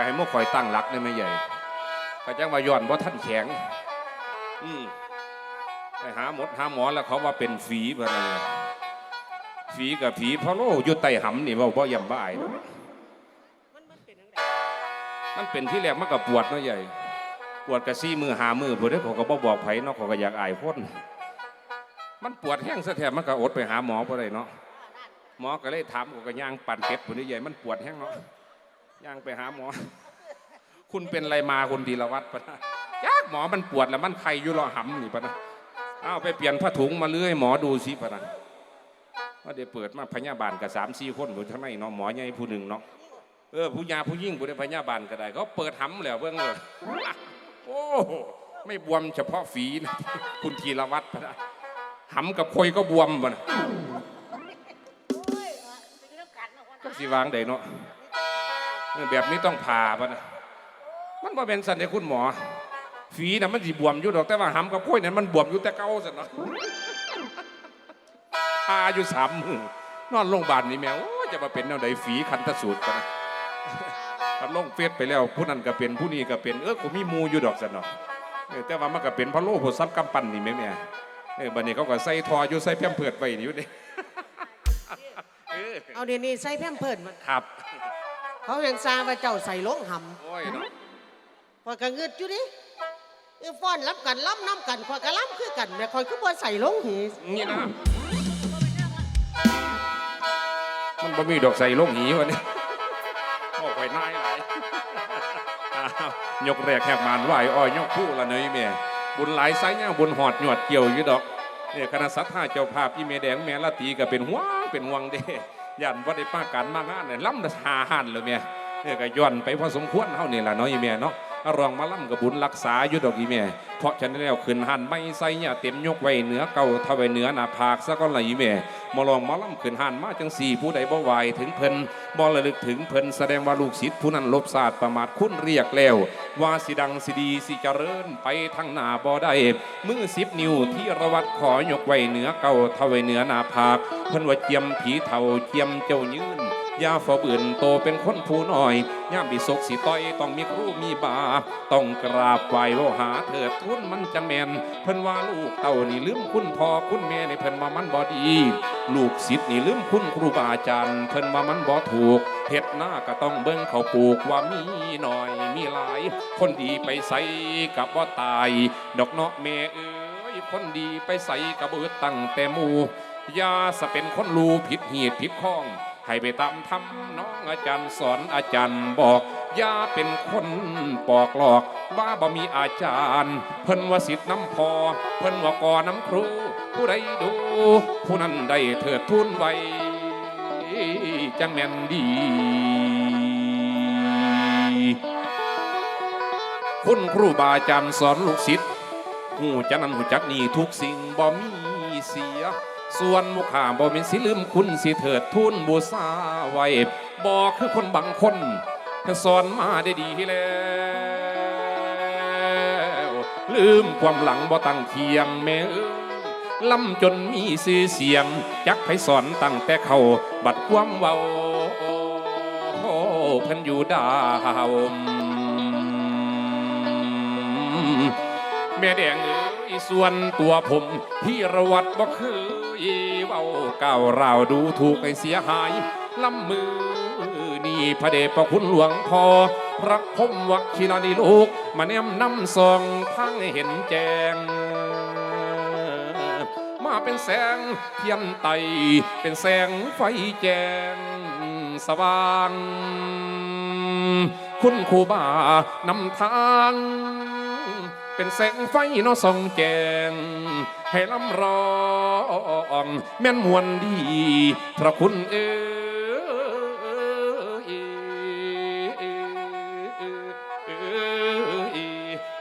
ก็ให้หมุกคอยตั้งหลักได้ไหมใหญ่ก็จังว่าย้อนว่าท่านแข็ง อืมไปหาหมดหาหมอแล้วเขาว่าเป็นฝีพะนะฝีกับผีพะโลอยู่ใต้หำนี่เว่าบ่ยำบ่อายเนาะมันมันเป็นจังไดมันเป็นที่แรกมันก็ปวดเนาะใหญ่ ปวดกระซี่มือหามือผู้ใดเขาก็บ่บอกไผเนาะเขาก็อยากอายคนมันปวดแห้งซะแท้มันก็อดไปหาหมอบ่ได้เนาะหมอก็เลยถามกูก็ย่างปั่นเป็ดผู้นี้ใหญ่มันปวดแห้งเนาะ ย่างไปหาหมอ คุณเป็นอะไรมาคุณธีรวัตรปะนะยากหมอมันปวดแล้วมันไข่อยู่รอหำนี่ปะนะเอาไปเปลี่ยนผ้าถุงมาเลื่อยหมอดูสิปะนะว่าเดี๋ยวเปิดมาพยาบาลกับสามสี่คนอยู่ทั้งในเนาะหมอใหญ่ผู้หนึ่งเนาะเออผู้ยาผู้ยิ่งผู้ได้พยาบาลก็ได้ เขาเปิดหำแล้วเบื้องเลยโอ้ไม่บวมเฉพาะฝีนะคุณธีรวัตรปะนะหำกับคอยก็บวมปะนะโอ้ยเป็นเรื่องกันนะหัวหก็น้าสิวางได้เนาะเออ แบบนี้ต้องผ่าปะนะมันบ่เป็นสันเดคุณหมอ ฝีน่ะมันสิบวมอยู่ดอกแต่ว่าหำกับกล้วยนั้นมันบวมอยู่แต่เก่าสันเนาะพาอยู่สามมือนอนโรงพยาบาลนี่แมวโอ้ยจะมาเป็นแนวใดฝีคันทสูตรกันนะถ้าลงเฟซไปแล้วผู้นั้นก็เป็นผู้นี้ก็เป็นเออกูมีหมูอยู่ดอกสันเนาะเออแต่ว่ามันก็เป็นพะโล้หัวซับกำปั้นนี่แม่แม่เออบัดนี้เขาก็ใส่ทออยู่ใส่แพมเพิดไว้นี่อยู่เด้เออเอาเดี๋ยวนี้ใส่แพมเพิร์ดมันครับ เขาเห็นซาว่าเจ้าใส่ลงหโอ้ยเนาะำพอยกระงึดอยู่ดิเออฟ้อนรับกันล้ำน้ำกันคอยกระล้ำคือกันแม่คอยคือบ่ใส่ลงหีนี่นะมันบ่มีดอกใส่ลงหีวะเนี่ยโอ้ข่อยนายหลายอ้าวยกแรกแหกมานไหวอ้อยยกคู่ละเนยแม่บุญหลายไซเนี่ยบุญหอดหยอดเกี่ยวอยู่ดอกเนี่ยคณะสัตว์ท่าเจ้าภาพอีเมแดงแม่ละตีก็เป็นห่วงเป็นห่วงเด้ ยันว่าได้ป้าการมางานเนี่ยล้ำหาหันเลยเมียเนี่ยก็ย้อนไปพอสมควรเท่านี่ล่ะเนาะอีแม่เนาะ รองมาล่ำกับบุญรักษาอยู่ดอกอีแม่เพราะฉะนั้นแล้วขึ้นหันไม่ใส่เนี่ยเต็มยกไว้เหนือเก่าเทาไว้เหนือหน้าผากซะก็ไหลแม่มาลองมาล่ำขึ้นหันมาจังสี่ผู้ใดบ่ไหวถึงเพิ่นบ่ระลึกถึงเพิ่นแสดงว่าลูกศิษย์ผู้นั้นลบศาสตร์ประมาทคุณเรียกแล้ว ว่าสิดังสิดีสิเจริญไปทางหน้าบ่ได้มือสิบนิ้วที่ระวัดขอยกไว้เหนือเก่าเทาไว้เหนือหน้าผากเพิ่นว่าเจียมผีเท่าเจียมเจ้ายืน ยาฝ่าบืนโตเป็นคนผู้น้อยย่ามบิศกสิต้อยต้องมีครูมีบา ต้องกราบไหว้โลหาเถิดทุนมันจะแมนเพิ่นว่าลูกเต่านี่ลืมคุณพ่อคุณแม่ในเพิ่นว่ามันบ่ดี ลูกศิษย์นี่ลืมคุณครูบาอาจารย์เพิ่นว่ามันบ่ถูกเฮ็ดหน้าก็ต้องเบิ่งเขาปลูกว่ามีหน่อยมีหลาย คนดีไปใส่กับว่าตาย ดอกเนาะแม่เอ้ยคนดีไปใส่กับเบิดตั้งแต่หมู่อยาสะเป็นคนรู้ผิดเหีดผิดข้อง ให้ไปตามทำน้องอาจารย์สอนอาจารย์บอกอย่าเป็นคนปอกหลอกว่าบ่มีอาจารย์ เพิ่นว่าสิทธิ์น้ำพอ เพิ่นว่าก่อน้ำครู ผู้ใดดู ผู้นั้นได้เถิดทุนไว้จังแม่นดี คุณครูบาอาจารย์สอนลูกศิษย์หูจักนั้นหูจักนี่ทุกสิ่งบ่มีเสีย ส่วนมุขาบ่มีสิลืมคุณสิเถิดทุนบูชาไว้บ่คือคนบางคนสอนมาได้ดีแล้ว ลืมความหลังบ่ตั้งเทียงแม่เอ้ยลำจนมีชื่อเสียงจักไผสอนตั้งแต่เขาบัดความเว้าเพิ่นอยู่ดาวแม่แดงเอ้ ส่วนตัวผมพี่ระวัดบ่เคยเว้าก้าวราวดูถูกให้เสียหายลำมือนี่พระเดชพระคุณหลวงพ่อพระพรหมวัชิรานิลูก มาแนมนำส่องทั้งเห็นแจงมาเป็นแสงเทียนไต เป็นแสงไฟแจงสว่าง คุณครูบานำทาง เป็นแสงไฟนอส่องแจงให้ลำร้องแม่นมวนดีพระคุณเอ้ย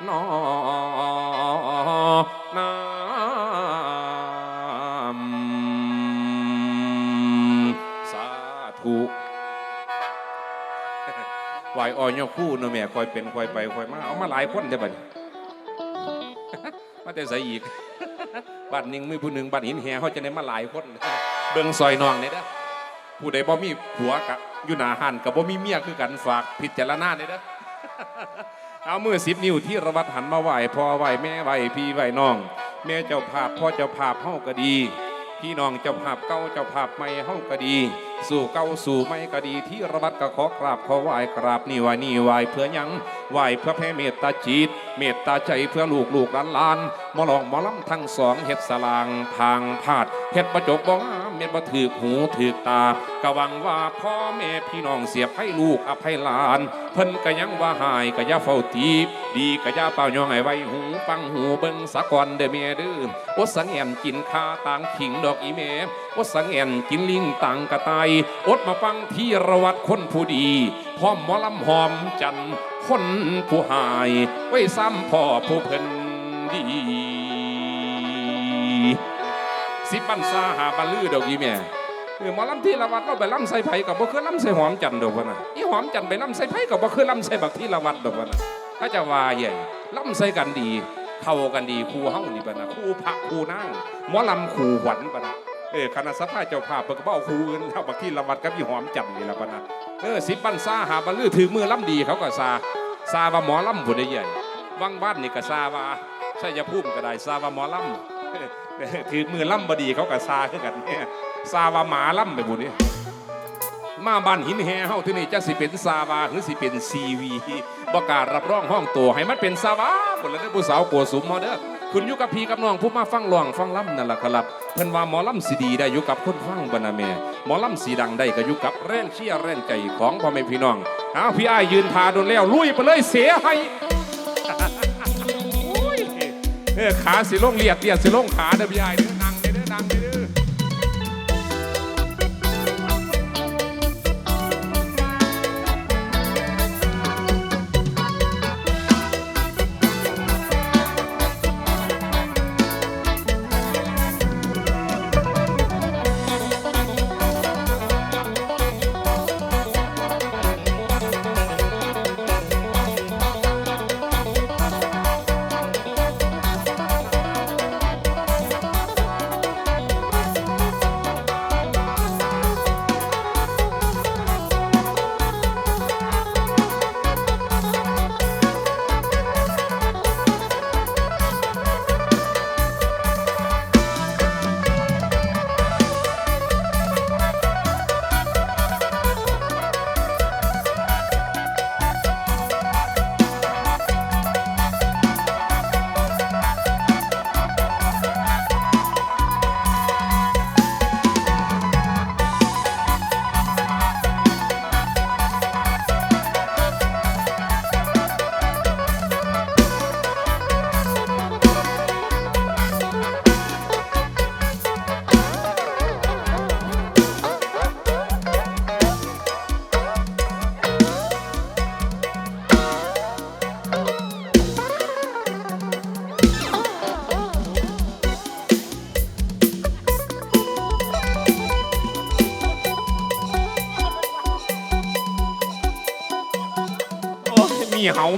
นอน้ำสาธุไหวอ่อยยกคู่เนาะแม่คอยเป็นคอยไปคอยมาเอามาหลายคนเด้บันี้ มาแต่ใส่อีกบ้านหนึงมีผู้หนึ่งบ้านหินแห่เขาจะได้มาหลายคนเบิ่งซอยนองเนี่ยเด้อผู้ใดบ่มีผัวกะอยู่หนาหันกับบ่มีเมียคือกันฝากพิจารณาเลยเด้อเอามือสิบนิ้วที่ระวัดหันมาไหวพ่อไหวแม่ไหวพี่ไหวน้อง แม่เจ้าภาพพ่อเจ้าภาพเฮาก็ดีพี่น้องเจ้าภาพเก่าเจ้าภาพใหม่เฮาก็ดี สู่เก่าสู่ใหม่ก็ดีที่ระวัดก็ขอกราบขอไหวกราบนี่ไหวนี่ไหวเพื่อยัง ไหวเพื่อแผ่เมตตาจิต เมตตาใจเพื่อลูกลูกหลานหลานมอลองมอลำทั้งสองเฮ็ดสลางทางพาดเฮ็ดประจบบ่งามเม็ดบ่ถือหูถือตากะวังว่าพ่อแม่พี่น้องเสียบให้ลูกอภัยหลาน เพิ่นก็ยังว่าหายก็ย่าเฝ้าตีบดีก็ย่าเป่ายองให้ไว้หูฟังหูเบิ่งสะก่อนเด้อแม่เด้ออดสังแอมกินข้าต่างขิงดอกอีแม่อดสังแอมกินลิงต่างกระต่ายอดมาฟังที่ระวัดคนผู้ดีพร้อมหมอลำหอมจันทร์ คนผู้หายไว้ซ้ำพ่อผู้เพิ่นดี สิปันซาหาบันลือดอกอีแม่เออหมอลำที่ละวัดเราไปลำใส่ไผ่กับบ่คือลำใส่หอมจันดอกวะน่ะอีหอมจันไปลำใส่ไผ่กับบ่คือลำใส่บักที่ละวัดดอกวะน่ะถ้าจะว่าใหญ่ลำใส่กันดี เข้ากันดีคู่เฮานี่ปะนะคู่พระคู่นางหมอลำคู่หวันปะนะเออคณะสภาเจ้าภาพเพิ่นก็บ่เอาคู่อื่นเอาบักที่ละวัดกับอีหอมจันนี่ละปะนะเออสิบปันซาหาบันลือถือมือลำดีเขาก็ซา ซาว่าหมอลำผู้ใหญ่วังบ้านนี่ก็ซาว่าใช่จะพูดก็ได้ซาว่าหมอลำถือมือล่ำบดีเขากับซาคือกันเนี่ยซาวาหมาล่ำไปบุนี่มาบ้านหินแห่เฮาที่นี่จะสิเป็นซาวาหรือสิเป็นซีวีประกาศรับรองห้องตัวให้มันเป็นซาวาหมดแล้วเด้อผู้สาวกัวสุมเฮาเด้อคุณยู่กับพี่กับน้องผู้มาฟังร้องฟังล่ำนั่นแหละครับเพิ่นว่าหมอล่ำสีดีได้อยู่กับคนฟังบรรณาแม่หมอล่ำสีดังได้ก็อยู่กับแรงเชียร์แรงใจของพ่อแม่พี่น้อง เอาพี่อ้ายยืนทาโดนแล้วลุยไปเลยเสียให้เออขาสิลงเลียดเลียดสิลงขาเด้อพี่ใหญ่เด้อนั่ง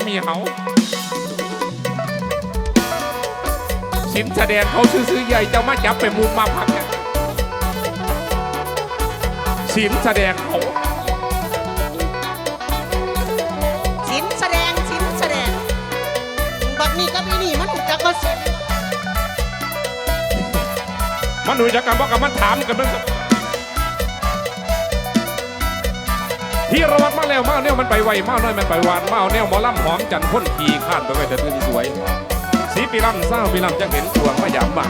มีเหามีเหาสินแสดงเขาซื้อๆใหญ่เจ้ามาจับไปมุมมาพักเนี่ยสินแสดงเขาสินแสดงสินแสดงบักนี้กับอีนี่มันถูกจักมาสินมันดูจากกันบอกกับมันถามกันมัน ที่ระวัดมาแล้วมาเนี่ยมันไปไวมาน้อยมันไปหวานมาเนี่ยหมอลำหอมจันทร์พ่นขี่ข้านไปไว้แต่เพื่อที่สวยสีปีลำเศร้าปีลำจังเห็นสวงมายามบัง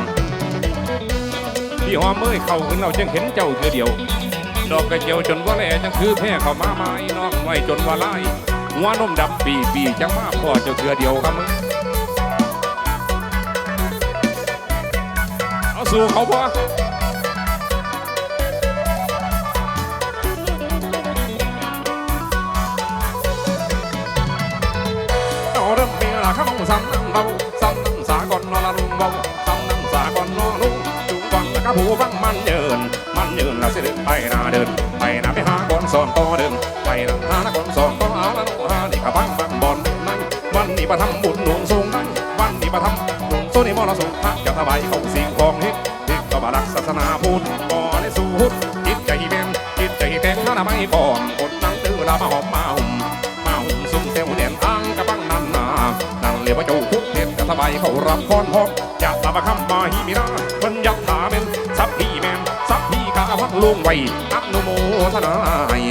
พี่หอมเมื่อยเข้าขึ้นเราจังเห็นเจ้าเธอเดียว ดอกกระเจียวจนว่าแหล่จังคือแพ้เข้ามาไม้น้องไว้จนว่าไลาหัวนมดำปีปีจังมาพ่อเจ้าเธอเดียวครับมึงเอาสู่เขาพอ เบาซ้ำนั่งสากลนอละลุงเบาซ้ำนั่งสากลนอลุงจุงฟังแล้วก็ผู้ฟังมันเยินมันเยินละสิเดินไปนาเดินไปหน้าไปหาก่อนสอนต่อเดินไปนาหาก่อนสอนต่อเอาละลูกหานี่กะบังบังบอลนั่งวันนี้มาทำบุญหลวงทรงนั่งวันนี้มาทำหลวงโซนี่มอละสงพระจะสบายของสิ่งของฮิตฮิตก็มารักศาสนาพุทธก่อในสู่พุทธจิตใจแม่นจิตใจก่อนคนนั่งตื้อละมาหอมาหุ่มมา กเด็ดกระสบายเขารับคอนหอกอยากตาบคำมาฮีมีนาเพิ่นยักถาเป็นสับพี่แมนสับพี่กาวัดลุงไว้อนุโมทนาย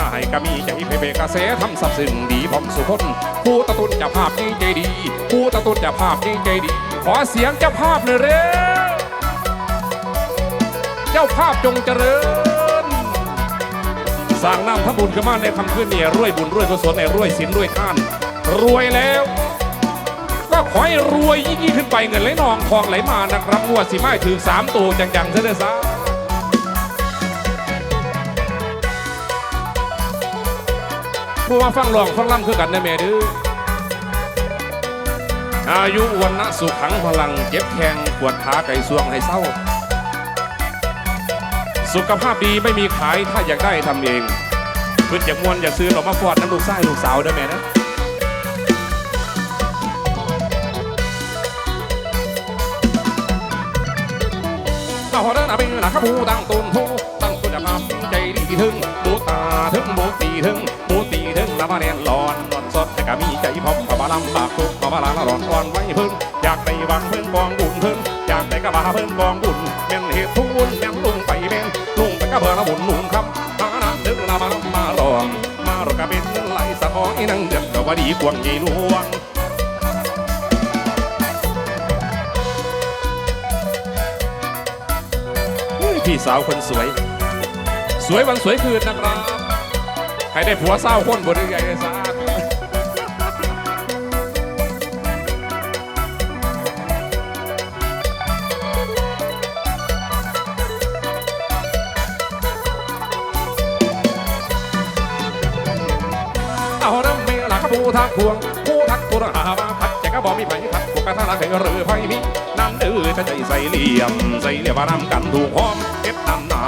นายก็มีใจเพเปกระแสทำสับซึ่งดีพร้อมสุคนผู้ตะตุนจะภาพยิ่งใจดี ผู้ตะตุนจะภาพยิ่งใจดี ขอเสียงเจ้าภาพหน่อยเร็วเจ้าภาพจงเจริญสร้างน้ำพระบุญขึ้นมาในคำขึ้นเนี่ยรวยบุญรวยกุศลในรวยศีลรวยท่าน รวยแล้ว ก็ขอให้รวยยิ่งยิ่งขึ้นไปเงินไหลนองทองไหลมานะครับงวดสีไม้ถือสามตัวจังๆซะเลยซะผู้มาฟังลองฟังล่ำคือกันนะแม่ดื้ออายุวันนะสุขังพลังเจ็บแข้งปวดขาไก่สวงให้เศร้า สุขภาพดีไม่มีขายถ้าอยากได้ทำเองเพื่อนอยากมวนอยากซื้อเรามาฟอดน้ำลูกไส้ลูกสาวเด้อแม่นะ มาหอเดินอาเป็นหนักขบูตั้งต้นโพตั้งคุณภาพใจดีถึงบูตาถึงบูตีถึงบูตีถึงละมาแนนหลอนนอนสดแต่ก็มีใจพร้อมกับบาลำบากทุกกับบาลาละร้อนอ่อนไว้พึ่งอยากได้วังพึ่งกองบุญพึ่งอยากได้กระบาพึ่งกองบุญแม่นเหตุทุนแม่นลุงไปแม่นลุงไปกระเบือละบุญนุ่งคำหานาถึงละมามาหลองมารกะเป็นไหลสะออีนังเดือดกว่าดีกวางใหญ่หลวง พี่สาวคนสวย สวยวันสวยคืนนะครับ ใครได้ผัวเศร้าคนบนเรือใหญ่เลยซะเอาน้ำเมลักผู้ทักพวงผู้ทักตัวหามา ก็บอกมีไผขัดพวกกระทะละเคยหรือไผพี่นั่นเดือจะใจใส่เหลี่ยมใส่เหลี่ยมว่านำกันถูกหอมเก็บน้ำหนา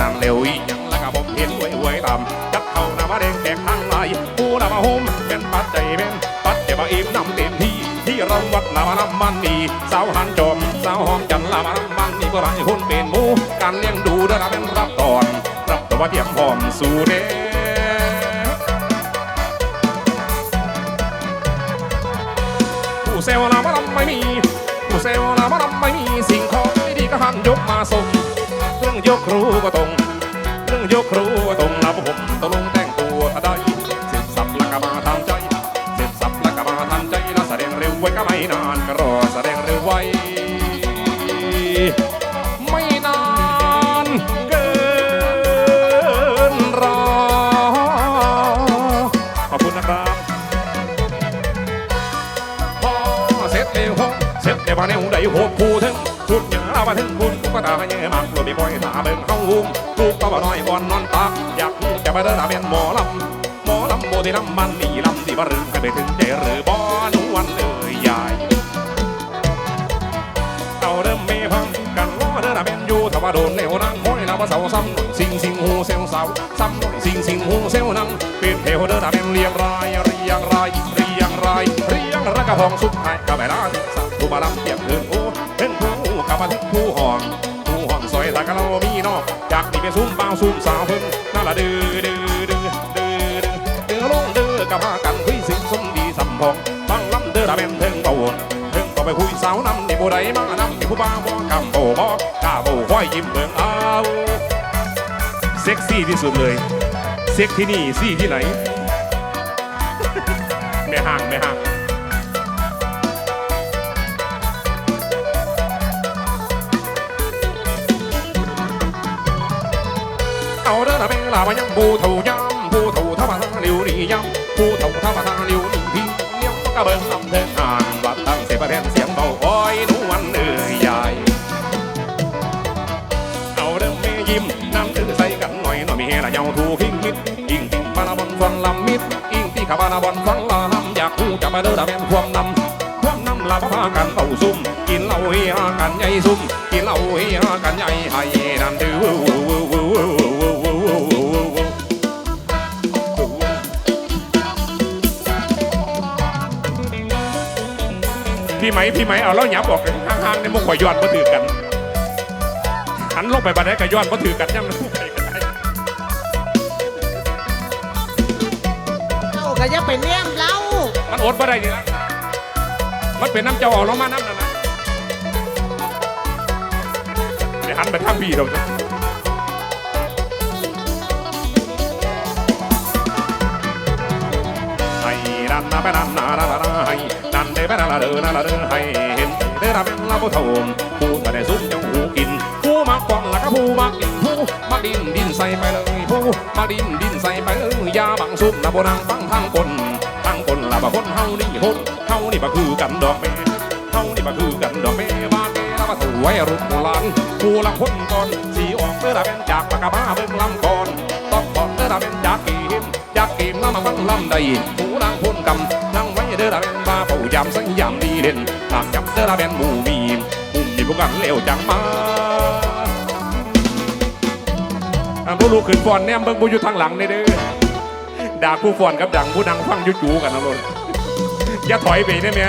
นั่งเร็วอีหยังแล้วก็บอกเห็นหวยหวยตามจับเข้าหน้ามาแดงแตกทั้งลายผู้นำมาโฮมเป็นปัดใจเป็นปัดเจ็บมาอิ่มน้ำเต็มที่ที่เราวัดลามาน้ำมันมีสาวหันจอมสาวหอมจันลามาน้ำมันมีบ่ไรคนเป็นหมูการเลี้ยงดูได้รับเป็นรับตอนรับตัวเตรียมพร้อมสู่เด้ เซลลามาลำไม่มีผู้เซลลามาลำไม่มีสิ่งของไม่ดีก็หันยกมาส่งเรื่องยกครูก็ตรงเรื่องยกครูก็ตรงนะผมตกลงแต่งตัวถ้าได้เสร็จสับแล้วก็มาทำใจเสร็จสับแล้วก็มาทำใจแล้วแสดงเร็วไว้ก็ไม่นานก็รอแสดงเร็วไว้ มาถึงคุณก็ตาเยอะมากเราไม่ปลอยตาเบิ่งเข้าหุ่มลูกก็บ่น้อยก่อนนอนตากอยากจะไปเดินตาเป็นหมอลำหมอลำโมที่ลำมันนี่ลำที่บ่รึงให้ไปถึงใจหรือบ่นวันเอ่ยยายเอาเริ่มเมพังกันล้อเดินเป็นอยู่ถ้าว่าโดนเนวนางคอยเราว่าเสาซ้ำหน่อยสิงสิงหูเซลเสาซ้ำหน่อยสิงสิงหูเซลนั่งเป็นเทวเดินเป็นเรียงรายเรียงรายเรียงรายเรียงรักระพองสุดท้ายกับแม่ลาสักผู้บาลำเปียกถึงโอ้ถึงผู้กับ มาถึงผู้ห้องผู้ห้องซอยตากะเรามีนอกจากนี่เป็นซุ้มเบ่าซุ้มสาวเพิ่นนั่นละดื้อดื้อดื้อดื้อดื้อดื้อลงดื้อกับพากันคุยสิงสมดีสัมพองฟังลำเด้อตาเป็นถึงเบาวนถึงก็ไปคุยสาวนำนี่ผู้ใดมานำนี่ผู้บ้าบ่กำโบบ่กล้าโบค่อยยิ้มเบิ่งเอาเซ็กซี่ที่สุดเลยเซ็กที่นี่ซี่ที่ไหนไม่ห่างไม่ห่าง เอาเด้อละเป็นลามายังผู้เฒ่ายำผู้เฒ่าท่ามาทางเร็วนี่ยำผู้เฒ่าท่ามาทางเร็วนี่พี่เลี้ยงก็เบิ่งลำเดินอ่านวัดตั้งเสียประเด็นเสียงเบาอ้อยนวลเอ่ยยายเอาเดิมเมยิ้มน้ำตื้อใส่กันหน่อยหน่อยมีเฮละเยาถูฮิงมิดอิงติงบานาบอนฟังลำมิดอิงที่ขาบานาบอนฟังลำอยากหูจะมาเด้อละเป็นความนำความนำลาพากันเอาซุ่มกินเหล้าเฮียกันใหญ่ซุ่มกินเหล้าเฮียกันใหญ่ให้นั่นดื้อ พี่ไหมพี่ไหมเอาเล่าหยาบออกกันห้างๆในมุกข่อยยอดมาถือกันหันลงไปบันไดกับยอดมาถือกันยังมันพูดไรกันได้เจ้าก็จะไปเนียมเรามันอดมาได้นี่ะมันเป็นน้ำเจ้าออกลงมาน้ำนั่นนะไปหันไปทางพี่เราจ้ะ ให้นันนาไปนันนานานานาให้นันเดไปนานาเดอนานาเดอให้เห็นเด้ราเป็นลาบุทมผู้มาได้ซุปเจ้าหูกินผู้มาก่อนแล้วก็ผู้มากินผู้มาดินดินใส่ไปเลยผู้มาดินดินใส่ไปเลยยาบังซุปนะโบนังฟังทางคนทางคนละบะคนเฮานี่คนเฮานี่บะคือกันดอกแม่เฮานี่บะคือกันดอกแม่บ้านแม่ละบะถวยรุ่นโบราณผู้ละคนก่อนสีออกเด้ราเป็นจากปากกาบ้าเบิ่งลำก่อนต้องบอกเด้ราเป็นจากกีมจากกีมละมาฟังลำใดผู้นางพ้น กำนั่งไว้เด้อราเป็นบาเป่ายามสังยามดีเด่นหากจับเด้อราเป็นหมู่มีมุมนี่พวกกันเลวจังมาอันผู้ลูกขึ้นฟอนแนมเบิ่งผู้อยู่ทางหลังนี่เด้อด่าผู้ฟอนกับดังผู้นังฟังยู่จูกันนะลนอย่าถอยไปได้ไหม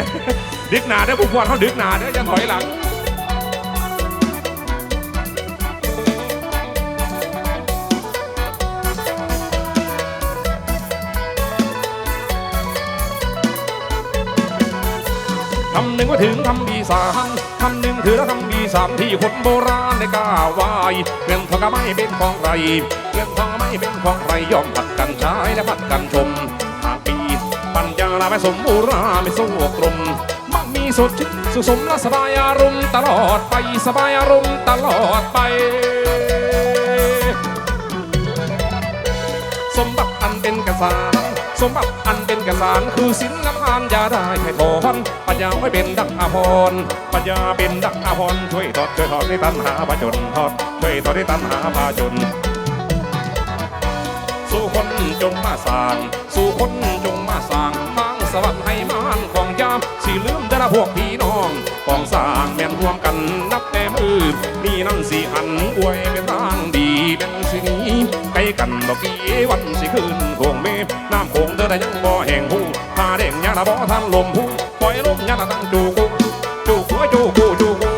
ดึกหนาเด้อผู้ฟอนเขาดึกหนาเด้ออย่าถอยหลัง คำหนึ่งว่าถึงคำดีสามคำหนึ่งถือแล้วคำดีสามที่คนโบราณได้กล่าวไว้เงินทองก็ไม่เป็นของใครเงินทองก็ไม่เป็นของใครยอมผัดกันใช้และผัดกันชมหากปีปัญญาลาไม่สมบูราไม่สู้กลมมักมีสุดชิดสุขสมและสบายอารมณ์ตลอดไปสบายอารมณ์ตลอดไป สมบัติอันเป็นกษาร สมบัติอันเป็นกษารคือศิลปานยาได้ให้ถอนปัญญาไม่เป็นดักอาพรณ์ปัญญาเป็นดักอาพรณ์ช่วยถอดช่วยถอดให้ตัณหาพาจนถอดช่วยถอดให้ตัณหาพาจน สู่คนจงมาสางสู่คนจงมาสางทางสวรรค์ให้มานของยามสี่ลืมเดละพวกพี่น้องของสางแม่นรวมกันนับแต่มือนี่นั่นสีหันอวยเป็นทางดี กันดอกี้วันสิคืนคงเมฆน้ำโขงเธอได้ยังบ่แห่งผู้พาแดงยาละบ่ทันลมผู้ปล่อยลมยาละตั้งจูกูจูกูจูกูจูกู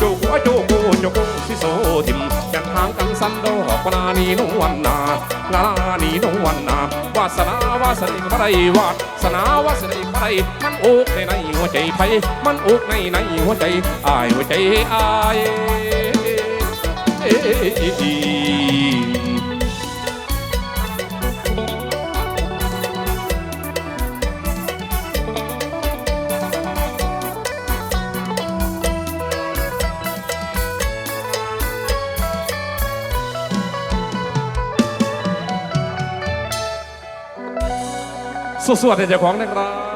จูหัวจูกูจูกูสิโซทิมแก่นทางกันสันดอกนานีนวันนาลานีนวันนาวาสนาวาสนิบได้วาสนาวาสนิบได้มันอกในในหัวใจไผมันอกในในหัวใจอายหัวใจอายเอ้ย สวดๆให้เจ้าของนะครับ